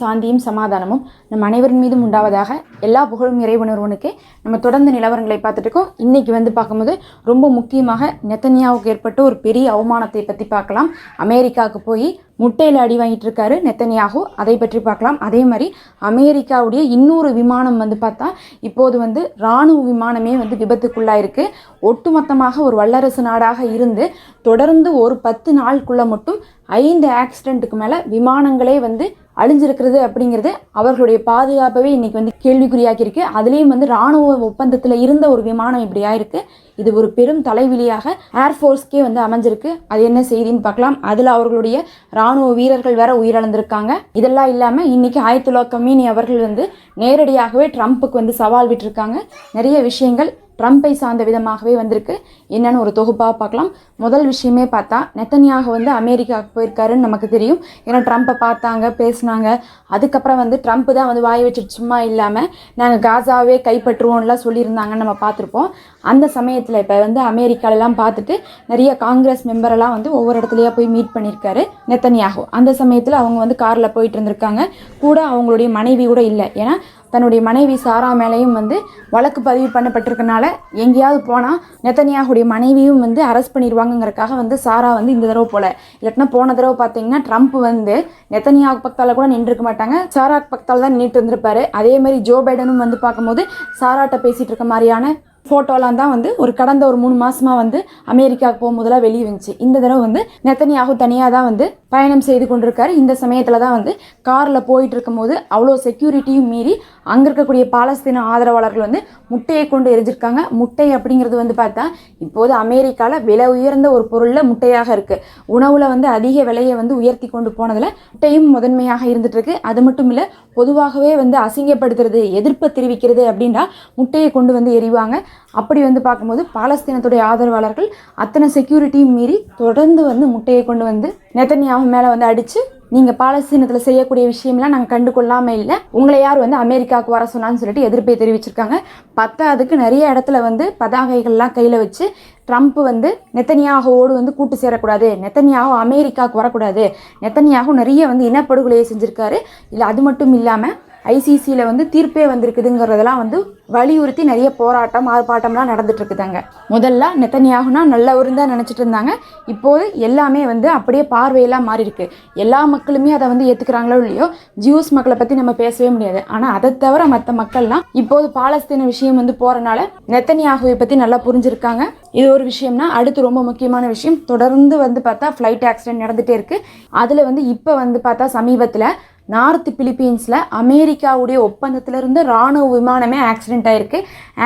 சாந்தியும் சமாதானமும் நம் அனைவரின் மீதும் உண்டாவதாக எல்லா புகழும் இறைவனொருவனுக்கு. நம்ம தொடர்ந்து நிலவரங்களை பார்த்துட்டு இருக்கோம். இன்னைக்கு வந்து பார்க்கும்போது ரொம்ப முக்கியமாக நெத்தனியாவுக்கு ஏற்பட்ட ஒரு பெரிய அவமானத்தை பற்றி பார்க்கலாம். அமெரிக்காவுக்கு போய் முட்டையில் அடி வாங்கிட்டு இருக்காரு நெத்தனியாகு அதை பற்றி பார்க்கலாம். அதே மாதிரி அமெரிக்காவுடைய இன்னொரு விமானம் வந்து பார்த்தா இப்போது வந்து இராணுவ விமானமே வந்து விபத்துக்குள்ளாயிருக்கு. ஒட்டுமொத்தமாக ஒரு வல்லரசு நாடாக இருந்து தொடர்ந்து ஒரு பத்து நாளுக்குள்ளே மட்டும் ஐந்து ஆக்சிடென்ட்டுக்கு மேலே விமானங்களே வந்து அழிஞ்சிருக்கிறது அப்படிங்கிறது அவர்களுடைய பாதுகாப்பவே இன்றைக்கி வந்து கேள்விக்குறியாக்கியிருக்கு. அதுலேயும் வந்து ராணுவ ஒப்பந்தத்தில் இருந்த ஒரு விமானம் இப்படி ஆயிருக்கு. இது ஒரு பெரும் தலைவிலியாக ஏர்ஃபோர்ஸ்க்கே வந்து அமைஞ்சிருக்கு. அது என்ன செய்தின்னு பார்க்கலாம். அதில் அவர்களுடைய ராணுவ வீரர்கள் வேற உயிரிழந்திருக்காங்க. இதெல்லாம் இல்லாமல் இன்னைக்கு ஆயத்துல்லா கமீனி அவர்கள் வந்து நேரடியாகவே ட்ரம்ப்புக்கு வந்து சவால் விட்டுருக்காங்க. நிறைய விஷயங்கள் ட்ரம்ப்பை சார்ந்த விதமாகவே வந்திருக்கு. என்னன்னு ஒரு தொகுப்பாக பார்க்கலாம். முதல் விஷயமே பார்த்தா நெத்தனியாக வந்து அமெரிக்காவுக்கு போயிருக்காருன்னு நமக்கு தெரியும். ஏன்னா ட்ரம்ப்பை பார்த்தாங்க பேசினாங்க. அதுக்கப்புறம் வந்து ட்ரம்ப் தான் வந்து வாய் வச்சுட்டு சும்மா இல்லாமல் நாங்கள் காசாவே கைப்பற்றுவோம்லாம் சொல்லியிருந்தாங்கன்னு நம்ம பார்த்துருப்போம். அந்த சமயத்தில் இப்போ வந்து அமெரிக்காலெலாம் பார்த்துட்டு நிறைய காங்கிரஸ் மெம்பரெல்லாம் வந்து ஒவ்வொரு இடத்துலையா போய் மீட் பண்ணியிருக்காரு நெத்தனியாகும் அந்த சமயத்தில் அவங்க வந்து காரில் போயிட்டு இருந்திருக்காங்க. கூட அவங்களுடைய மனைவி கூட இல்லை. ஏன்னா தன்னுடைய மனைவி சாரா மேலேயும் வந்து வழக்கு பதிவு பண்ணப்பட்டிருக்கனால எங்கேயாவது போனால் நெத்தனியாகுடைய மனைவியும் வந்து அரெஸ்ட் பண்ணிடுவாங்கங்கிறக்காக வந்து சாரா வந்து இந்த தடவை போல. இல்லாட்டினா போன தடவை பார்த்தீங்கன்னா ட்ரம்ப் வந்து நெத்தனியாக பக்கத்தால் கூட நின்றுருக்க மாட்டாங்க. சாரா பக்கத்தால் தான் நின்றுட்டு இருந்திருப்பாரு. அதே மாதிரி ஜோ பைடனும் வந்து பார்க்கும்போது சாராட்ட பேசிகிட்டு இருக்க மாதிரியான ஃபோட்டோலாம் தான் வந்து ஒரு கடந்த ஒரு மூணு மாசமா வந்து அமெரிக்காவுக்கு போகும்போதெல்லாம் வெளியே வந்துச்சு. இந்த தடவை வந்து நெத்தனியாகு தனியாக தான் வந்து பயணம் செய்து கொண்டிருக்காரு. இந்த சமயத்தில் தான் வந்து காரில் போயிட்டு இருக்கும்போது அவ்வளோ செக்யூரிட்டியும் மீறி அங்கே இருக்கக்கூடிய பாலஸ்தீன ஆதரவாளர்கள் வந்து முட்டையை கொண்டு எரிஞ்சிருக்காங்க. முட்டை அப்படிங்கிறது வந்து பார்த்தா இப்போது அமெரிக்காவில் விலை உயர்ந்த ஒரு பொருளில் முட்டையாக இருக்குது உணவில் வந்து அதிக விலையை வந்து உயர்த்தி கொண்டு போனதில் முட்டையும் முதன்மையாக இருந்துகிட்ருக்கு அது மட்டும் இல்லை பொதுவாகவே வந்து அசிங்கப்படுத்துறது எதிர்ப்பை தெரிவிக்கிறது அப்படின்னா முட்டையை கொண்டு வந்து எறிவாங்க அப்படி வந்து பார்க்கும்போது பாலஸ்தீனத்துடைய ஆதரவாளர்கள் அத்தனை செக்யூரிட்டியும் மீறி தொடர்ந்து வந்து முட்டையை கொண்டு வந்து நெத்தனியாக மேலே வந்து அடித்து நீங்கள் பாலஸ்தீனத்தில் செய்யக்கூடிய விஷயம்லாம் நாங்கள் கண்டுகொள்ளாமல் இல்லை. உங்களை யார் வந்து அமெரிக்காவுக்கு வர சொன்னான்னு சொல்லிட்டு எதிர்ப்பை தெரிவிச்சிருக்காங்க. பத்தாவதுக்கு நிறைய இடத்துல வந்து பதாகைகள்லாம் கையில் வச்சு ட்ரம்ப் வந்து நெத்தனியாகவோடு வந்து கூட்டு சேரக்கூடாது. நெத்தனியாகவும் அமெரிக்காவுக்கு வரக்கூடாது. நெத்தனியாகவும் நிறைய வந்து இனப்படுகொலையை செஞ்சுருக்காரு. இல்லை அது மட்டும் இல்லாமல் ஐசிசியில் வந்து தீர்ப்பே வந்திருக்குதுங்கிறதெல்லாம் வந்து வலியுறுத்தி நிறைய போராட்டம் ஆர்ப்பாட்டம்லாம் நடந்துட்டு இருக்குதாங்க முதல்ல நெத்தனியாகுனா நல்லவரும் தான் நினச்சிட்டு இருந்தாங்க இப்போது எல்லாமே வந்து அப்படியே பார்வையெல்லாம் மாறி இருக்கு எல்லா மக்களுமே அதை வந்து ஏற்றுக்கிறாங்களோ இல்லையோ ஜியூஸ் மக்களை பற்றி நம்ம பேசவே முடியாது. ஆனால் அதை தவிர மற்ற மக்கள்லாம் இப்போது பாலஸ்தீன விஷயம் வந்து போகிறனால நெத்தனியாகுவை பற்றி நல்லா புரிஞ்சிருக்காங்க. இது ஒரு விஷயம்னா அடுத்து ரொம்ப முக்கியமான விஷயம் தொடர்ந்து வந்து பார்த்தா ஃப்ளைட் ஆக்சிடென்ட் நடந்துகிட்டே இருக்குது அதில் வந்து இப்போ வந்து பார்த்தா சமீபத்தில் நார்த் பிலிப்பீன்ஸில் அமெரிக்காவுடைய ஒப்பந்தத்தில் இருந்து ராணுவ விமானமே ஆக்சிடென்ட் ஆயிருக்கு.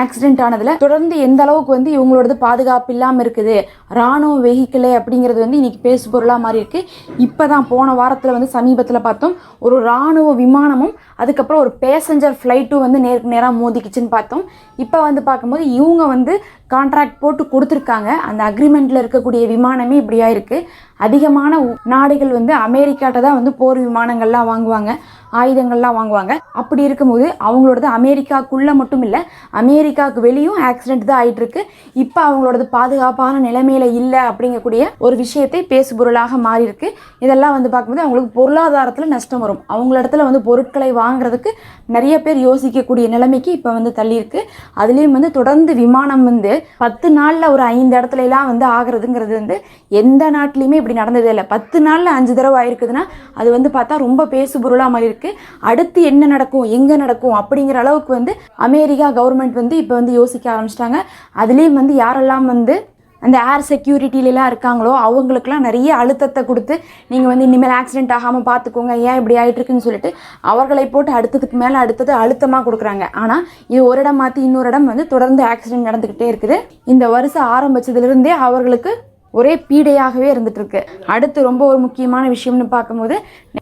ஆக்சிடென்ட் ஆனதில் தொடர்ந்து எந்த அளவுக்கு வந்து இவங்களோடது பாதுகாப்பு இல்லாமல் இருக்குது ராணுவ வெஹிக்கிளே அப்படிங்கிறது வந்து இன்றைக்கி பேசு பொருளாக மாறி இருக்குது இப்போ தான் போன வாரத்தில் வந்து சமீபத்தில் பார்த்தோம் ஒரு ராணுவ விமானமும் அதுக்கப்புறம் ஒரு பேசஞ்சர் ஃப்ளைட்டும் வந்து நேருக்கு நேராக மோதிக்குச்சுன்னு பார்த்தோம். இப்போ வந்து பார்க்கும்போது இவங்க வந்து கான்ட்ராக்ட் போட்டு கொடுத்துருக்காங்க. அந்த அக்ரிமெண்ட்டில் இருக்கக்கூடிய விமானமே இப்படியா இருக்குது அதிகமான உ- நாடுகள் வந்து அமெரிக்காட்ட தான் வந்து போர் விமானங்கள்லாம் வாங்குவாங்க. ஆயுதங்கள்லாம் வாங்குவாங்க. அப்படி இருக்கும்போது அவங்களோடது அமெரிக்காக்குள்ளே மட்டும் இல்லை அமெரிக்காவுக்கு வெளியும் ஆக்சிடென்ட் தான் ஆயிட்டுருக்கு. இப்போ அவங்களோடது பாதுகாப்பான நிலைமையில இல்லை அப்படிங்கக்கூடிய ஒரு விஷயத்தை பேசுபொருளாக மாறி இருக்கு இதெல்லாம் வந்து பார்க்கும்போது அவங்களுக்கு பொருளாதாரத்தில் நஷ்டம் வரும். அவங்கள இடத்துல வந்து பொருட்களை வாங்குறதுக்கு நிறைய பேர் யோசிக்கக்கூடிய நிலைமைக்கு இப்போ வந்து தள்ளியிருக்கு. அதுலேயும் வந்து தொடர்ந்து விமானம் வந்து பத்து நாளில் ஒரு ஐந்து இடத்துல எல்லாம் வந்து ஆகுறதுங்கிறது வந்து எந்த நாட்டிலையுமே இப்படி நடந்ததே இல்லை. பத்து நாளில் அஞ்சு தடவை ஆயிருக்குதுன்னா அது வந்து பார்த்தா ரொம்ப பேசுபொருளாக மாதிரி இருக்கு. அடுத்து என்ன நடக்கும் எங்கே நடக்கும் அப்படிங்கிற அளவுக்கு வந்து அமெரிக்கா கவர்மெண்ட் வந்து இப்போ வந்து யோசிக்க ஆரம்பிச்சிட்டாங்க. அதுலேயும் வந்து யாரெல்லாம் வந்து அந்த ஏர் செக்யூரிட்டிலலாம் இருக்காங்களோ அவங்களுக்குலாம் நிறைய அழுத்தத்தை கொடுத்து நீங்கள் வந்து இனிமேல் ஆக்சிடென்ட் ஆகாமல் பார்த்துக்கோங்க ஏன் இப்படி ஆயிட்டு இருக்குன்னு சொல்லிட்டு அவர்களை போட்டு அடுத்ததுக்கு மேலே அடுத்தது அழுத்தமாக கொடுக்குறாங்க. ஆனால் இது ஒரு இடம் மாற்றி இன்னொரு இடம் வந்து தொடர்ந்து ஆக்சிடென்ட் நடந்துக்கிட்டே இருக்குது. இந்த வருஷம் ஆரம்பிச்சதுலேருந்தே அவர்களுக்கு ஒரே பீடையாகவே இருந்துட்டுருக்கு. அடுத்து ரொம்ப ஒரு முக்கியமான விஷயம்னு பார்க்கும்போது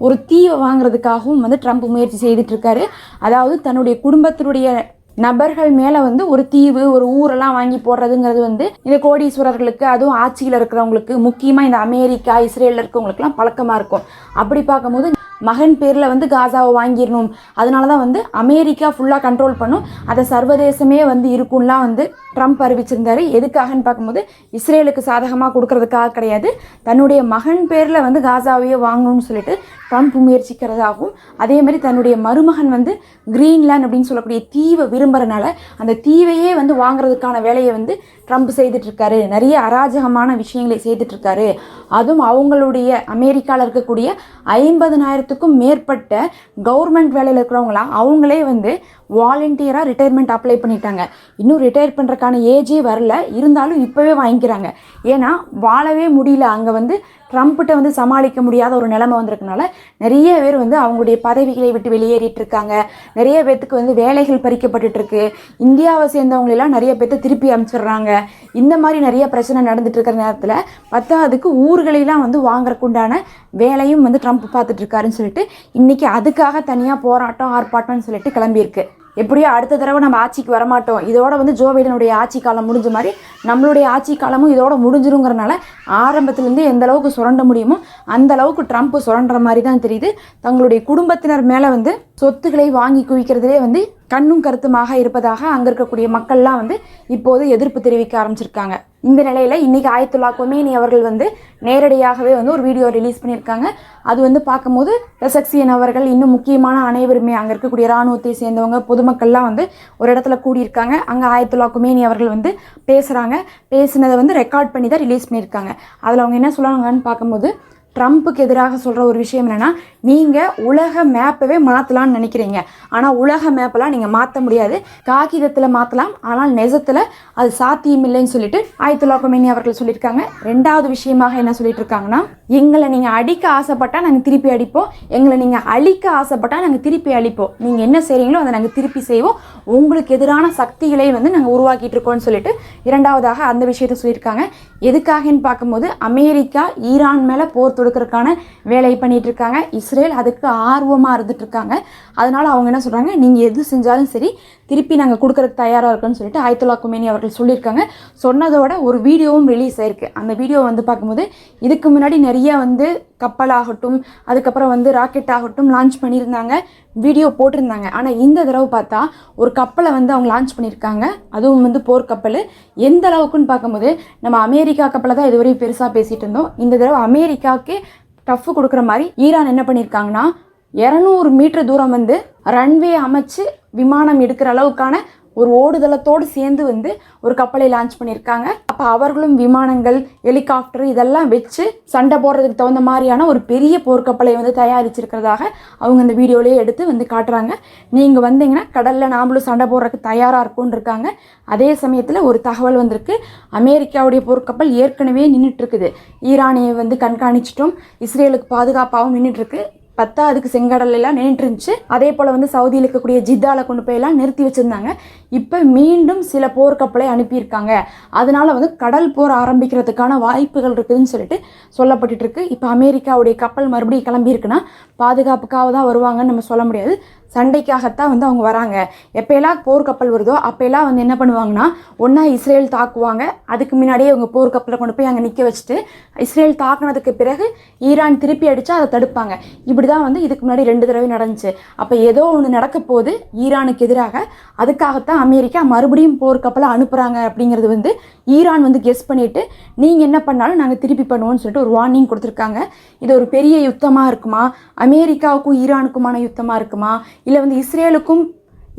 ஒரு தீவை வாங்குறதுக்காகவும் வந்து ட்ரம்ப் முயற்சி செய்துட்ருக்காரு அதாவது தன்னுடைய குடும்பத்தினுடைய நபர்கள் மேலே வந்து ஒரு தீவு ஒரு ஊரெல்லாம் வாங்கி போடுறதுங்கிறது வந்து இந்த கோடீஸ்வரர்களுக்கு அதுவும் ஆட்சியில் இருக்கிறவங்களுக்கு முக்கியமாக இந்த அமெரிக்கா இஸ்ரேலில் இருக்கிறவங்களுக்குலாம் பழக்கமாக இருக்கும். அப்படி பார்க்கும்போது மகன் பேரில் வந்து காசாவை வாங்கிடணும். அதனால தான் வந்து அமெரிக்கா ஃபுல்லாக கண்ட்ரோல் பண்ணும். அதை சர்வதேசமே வந்து இருக்கும்லாம் வந்து ட்ரம்ப் அறிவிச்சிருந்தாரு. எதுக்காகன்னு பார்க்கும்போது இஸ்ரேலுக்கு சாதகமாக கொடுக்கறதுக்காக கிடையாது. தன்னுடைய மகன் பேரில் வந்து காசாவையே வாங்கணும்னு சொல்லிட்டு ட்ரம்ப் முயற்சிக்கிறதாகவும் அதே மாதிரி தன்னுடைய மருமகன் வந்து கிரீன்லேண்ட் அப்படின்னு சொல்லக்கூடிய தீவை விரும்புகிறனால அந்த தீவையே வந்து வாங்குறதுக்கான வேலையை வந்து ட்ரம்ப் செய்துட்ருக்காரு நிறைய அராஜகமான விஷயங்களை செய்துட்ருக்காரு அதுவும் அவங்களுடைய அமெரிக்காவில் இருக்கக்கூடிய லட்சத்துக்கும் மேற்பட்ட கவர்மெண்ட் வேலையில் இருக்கிறவங்களாம் அவங்களே வந்து வாலண்டியராக ரிட்டையர்மெண்ட் அப்ளை பண்ணிட்டாங்க. இன்னும் ரிட்டையர் பண்ணுறக்கான ஏஜே வரல. இருந்தாலும் இப்போவே வாங்கிக்கிறாங்க. ஏன்னா வாழவே முடியல. அங்கே வந்து ட்ரம்ப்கிட்ட வந்து சமாளிக்க முடியாத ஒரு நிலைமை வந்திருக்கனால நிறைய பேர் வந்து அவங்களுடைய பதவிகளை விட்டு வெளியேறிட்டு இருக்காங்க. நிறைய பேர்த்துக்கு வந்து வேலைகள் பறிக்கப்பட்டு இருக்கு. இந்தியாவை சேர்ந்தவங்களெல்லாம் நிறைய பேர்த்த திருப்பி அனுப்பிச்சிடுறாங்க இந்த மாதிரி நிறைய பிரச்சனை நடந்துட்டு இருக்கிற நேரத்தில் பத்தாவதுக்கு ஊர்களெல்லாம் வந்து வாங்குறக்குண்டான வேலையும் வந்து ட்ரம்ப் பார்த்துட்டு இருக்காருன்னு சொல்லிட்டு இன்னைக்கு அதுக்காக தனியாக போராட்டம் ஆர்ப்பாட்டம்னு சொல்லிட்டு கிளம்பியிருக்கு. எப்படியோ அடுத்த தடவை நம்ம ஆட்சிக்கு வரமாட்டோம். இதோட வந்து ஜோ பைடனுடைய ஆட்சி காலம் முடிஞ்ச மாதிரி நம்மளுடைய ஆட்சி காலமும் இதோட முடிஞ்சிருங்கிறனால ஆரம்பத்துலேருந்து எந்த அளவுக்கு சுரண்ட முடியுமோ அந்த அளவுக்கு ட்ரம்ப் சுரண்டுற மாதிரி தான் தெரியுது. தங்களுடைய குடும்பத்தினர் மேலே வந்து சொத்துக்களை வாங்கி குவிக்கிறதுலே வந்து கண்ணும் கருத்துமாக இருப்பதாக அங்கே இருக்கக்கூடிய மக்கள்லாம் வந்து இப்போது எதிர்ப்பு தெரிவிக்க ஆரம்பிச்சிருக்காங்க. இந்த நிலையில் இன்றைக்கி ஆயத்துல்லா கொமேனி அவர்கள் வந்து நேரடியாகவே வந்து ஒரு வீடியோ ரிலீஸ் பண்ணியிருக்காங்க. அது வந்து பார்க்கும்போது ரசக்சியன் அவர்கள் இன்னும் முக்கியமான அனைவருமே அங்கே இருக்கக்கூடிய இராணுவத்தை சேர்ந்தவங்க பொதுமக்கள்லாம் வந்து ஒரு இடத்துல கூடியிருக்காங்க. அங்கே ஆயத்துல்லா கொமேனி அவர்கள் வந்து பேசுகிறாங்க பேசினதை வந்து ரெக்கார்ட் பண்ணி தான் ரிலீஸ் பண்ணியிருக்காங்க. அதில் அவங்க என்ன சொல்லுவாங்கன்னு பார்க்கும்போது ட்ரம்ப்புக்கு எதிராக சொல்கிற ஒரு விஷயம் என்னென்னா நீங்கள் உலக மேப்பவே மாற்றலாம்னு நினைக்கிறீங்க. ஆனால் உலக மேப்பெல்லாம் நீங்கள் மாற்ற முடியாது. காகிதத்தில் மாற்றலாம் ஆனால் நெஜத்தில் அது சாத்தியம் இல்லைன்னு சொல்லிட்டு ஆயத்துல்லா கொமேனி அவர்கள் சொல்லியிருக்காங்க. ரெண்டாவது விஷயமாக என்ன சொல்லிட்டு இருக்காங்கன்னா எங்களை நீங்கள் அடிக்க ஆசைப்பட்டால் நாங்கள் திருப்பி அடிப்போம். எங்களை நீங்கள் அழிக்க ஆசைப்பட்டால் நாங்கள் திருப்பி அழிப்போம். நீங்கள் என்ன செய்கிறீங்களோ அதை நாங்கள் திருப்பி செய்வோம். உங்களுக்கு எதிரான சக்திகளை வந்து நாங்கள் உருவாக்கிட்டு இருக்கோம்னு சொல்லிட்டு இரண்டாவதாக அந்த விஷயத்தை சொல்லியிருக்காங்க. எதுக்காகன்னு பார்க்கும்போது அமெரிக்கா ஈரான் மேலே போர் கொடுக்கறதுக்கான வேலையை பண்ணிட்டு இருக்காங்க இஸ்ரேல் அதுக்கு ஆர்வமாக இருந்துட்டு இருக்காங்க அதனால அவங்க என்ன சொல்கிறாங்க நீங்கள் எது செஞ்சாலும் சரி திருப்பி நாங்கள் கொடுக்குறதுக்கு தயாராக இருக்கோம்னு சொல்லிட்டு ஆயத்துல்லா குமேனி அவர்கள் சொல்லியிருக்காங்க. சொன்னதோட ஒரு வீடியோவும் ரிலீஸ் ஆயிருக்கு. அந்த வீடியோ வந்து பார்க்கும்போது இதுக்கு முன்னாடி நிறைய வந்து கப்பலாகட்டும் அதுக்கப்புறம் வந்து ராக்கெட் ஆகட்டும் லான்ச் பண்ணியிருந்தாங்க. வீடியோ போட்டிருந்தாங்க. ஆனால் இந்த தடவை பார்த்தா ஒரு கப்பலை வந்து அவங்க லான்ச் பண்ணியிருக்காங்க. அதுவும் வந்து போர் கப்பல். எந்த அளவுக்குன்னு பார்க்கும்போது நம்ம அமெரிக்கா கப்பலை தான் இதுவரையும் பெருசாக பேசிகிட்டு இருந்தோம். இந்த தடவை அமெரிக்காவுக்கே டஃப் கொடுக்குற மாதிரி ஈரான் என்ன பண்ணியிருக்காங்கன்னா இரநூறு மீட்டர் தூரம் வந்து ரன்வே அமைச்சு விமானம் எடுக்கிற அளவுக்கான ஒரு ஓடுதளத்தோடு சேர்ந்து வந்து ஒரு கப்பலை லான்ச் பண்ணியிருக்காங்க. அப்போ அவர்களும் விமானங்கள் ஹெலிகாப்டர் இதெல்லாம் வச்சு சண்டை போடுறதுக்கு தகுந்த மாதிரியான ஒரு பெரிய போர்க்கப்பலை வந்து தயாரிச்சிருக்கிறதாக அவங்க இந்த வீடியோலேயே எடுத்து வந்து காட்டுறாங்க. நீங்கள் வந்தீங்கன்னா கடலில் நாமளும் சண்டை போடுறதுக்கு தயாராக இருக்கும்னு இருக்காங்க அதே சமயத்தில் ஒரு தகவல் வந்திருக்கு. அமெரிக்காவுடைய போர்க்கப்பல் ஏற்கனவே நின்றுட்டுருக்குது ஈரானியை வந்து கண்காணிச்சிட்டும். இஸ்ரேலுக்கு பாதுகாப்பாகவும் நின்றுட்டுருக்கு இருக்கு பத்தா அதுக்கு செங்கடல்ல எல்லாம் நின்றுட்டு இருந்துச்சு அதே போல் வந்து சவுதியில் இருக்கக்கூடிய ஜித்தால கொண்டு போய் எல்லாம் நிறுத்தி வச்சுருந்தாங்க. இப்போ மீண்டும் சில போர்க்கப்பலை அனுப்பியிருக்காங்க. அதனால் வந்து கடல் போர் ஆரம்பிக்கிறதுக்கான வாய்ப்புகள் இருக்குதுன்னு சொல்லிட்டு சொல்லப்பட்டுட்டுருக்கு இப்போ அமெரிக்காவுடைய கப்பல் மறுபடியும் கிளம்பியிருக்குன்னா பாதுகாப்புக்காக தான் வருவாங்கன்னு நம்ம சொல்ல முடியாது. சண்டைக்காகத்தான் வந்து அவங்க வராங்க. எப்போயெல்லாம் போர்க்கப்பல் வருதோ அப்போயெல்லாம் வந்து என்ன பண்ணுவாங்கன்னா ஒன்றா இஸ்ரேல் தாக்குவாங்க. அதுக்கு முன்னாடியே அவங்க போர்க்கப்பலை கொண்டு போய் அங்கே நிற்க வச்சுட்டு இஸ்ரேல் தாக்குனதுக்கு பிறகு ஈரான் திருப்பி அடித்தா அதை தடுப்பாங்க. இப்படி தான் வந்து இதுக்கு முன்னாடி ரெண்டு தடவை நடந்துச்சு. அப்போ ஏதோ ஒன்று நடக்க போகுது ஈரானுக்கு எதிராக. அதுக்காகத்தான் அமெரிக்கா மறுபடியும் போர்க்கப்பலை அனுப்புகிறாங்க அப்படிங்கிறது வந்து ஈரான் வந்து கெஸ் பண்ணிவிட்டு நீங்கள் என்ன பண்ணாலும் நாங்கள் திருப்பி பண்ணுவோம்னு சொல்லிட்டு ஒரு வார்னிங் கொடுத்துருக்காங்க. இது ஒரு பெரிய யுத்தமாக இருக்குமா? அமெரிக்காவுக்கும் ஈரானுக்குமான யுத்தமாக இருக்குமா? இல்லை வந்து இஸ்ரேலுக்கும்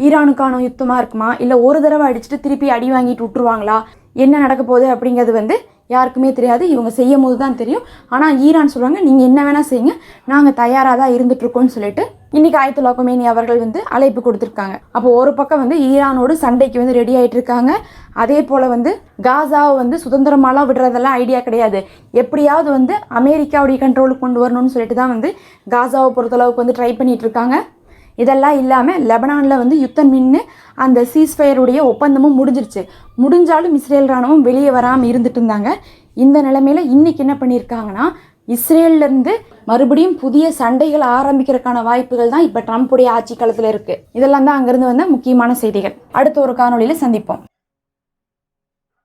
ஈரானுக்கான யுத்தமாக இருக்குமா? இல்லை ஒரு தடவை அடிச்சுட்டு திருப்பி அடி வாங்கிட்டு விட்டுருவாங்களா? என்ன நடக்க போகுது அப்படிங்கிறது வந்து யாருக்குமே தெரியாது. இவங்க செய்யும் போது தான் தெரியும். ஆனால் ஈரான் சொல்கிறாங்க நீங்கள் என்ன வேணால் செய்யுங்க. நாங்கள் தயாராக தான் இருந்துகிட்ருக்கோம்னு சொல்லிட்டு இன்றைக்கி ஆயத்துல்லா கொமேனி அவர்கள் வந்து அழைப்பு கொடுத்துருக்காங்க. அப்போ ஒரு பக்கம் வந்து ஈரானோடு சண்டைக்கு வந்து ரெடி ஆகிட்டு இருக்காங்க. அதே போல் வந்து காசாவை வந்து சுதந்திரமாலாம் விடுறதெல்லாம் ஐடியா கிடையாது. எப்படியாவது வந்து அமெரிக்காவுடைய கண்ட்ரோலுக்கு கொண்டு வரணும்னு சொல்லிட்டு தான் வந்து காசாவை பொறுத்தளவுக்கு வந்து ட்ரை பண்ணிகிட்ருக்காங்க இருக்காங்க. இதெல்லாம் இல்லாமல் லெபனானில் வந்து யுத்தம் நின்று அந்த சீஸ்ஃபயருடைய ஒப்பந்தமும் முடிஞ்சிருச்சு. முடிஞ்சாலும் இஸ்ரேல் இராணுவம் வெளியே வராமல் இருந்துட்டு இருந்தாங்க. இந்த நிலைமையில் இன்றைக்கி என்ன பண்ணியிருக்காங்கன்னா இஸ்ரேல்லேருந்து மறுபடியும் புதிய சண்டைகள் ஆரம்பிக்கிறதுக்கான வாய்ப்புகள் தான் இப்போ ட்ரம்ப்புடைய ஆட்சி காலத்தில் இருக்குது இதெல்லாம் தான் அங்கேருந்து வந்த முக்கியமான செய்திகள். அடுத்த ஒரு காணொளியில் சந்திப்போம்.